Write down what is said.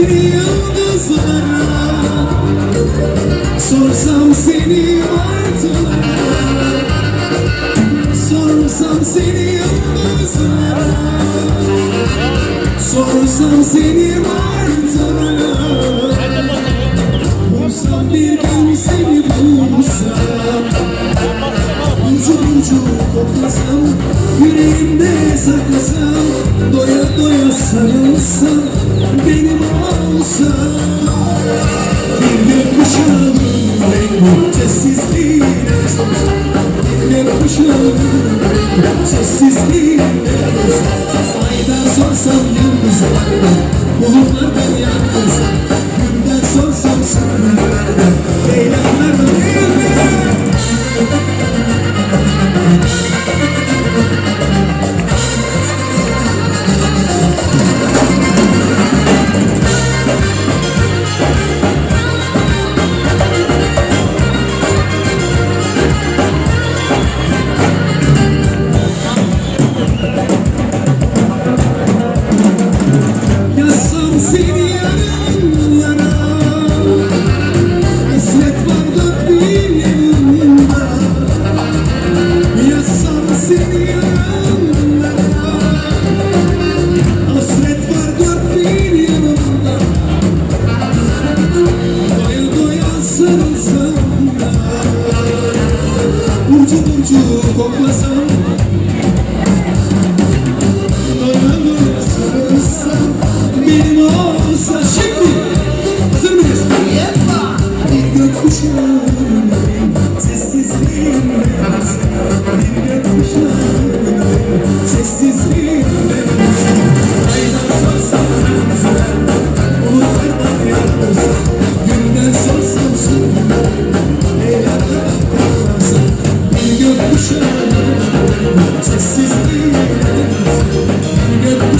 seni yıldızlara Sorsam seni martılara Sorsam seni yıldızlara Sorsam seni martılara Bulsam bir gün seni bulsam Ucu ucu koklasam Yüreğimde saklasam Doya doya sarılsam Benim olsam Bir gökkuşağının rengi Sessizliğine gökkuşağının rengi Sessizliğine Aydan sorsam yıldızlardan Bulutlardan yalnızdan Gülden acı turşu koklasın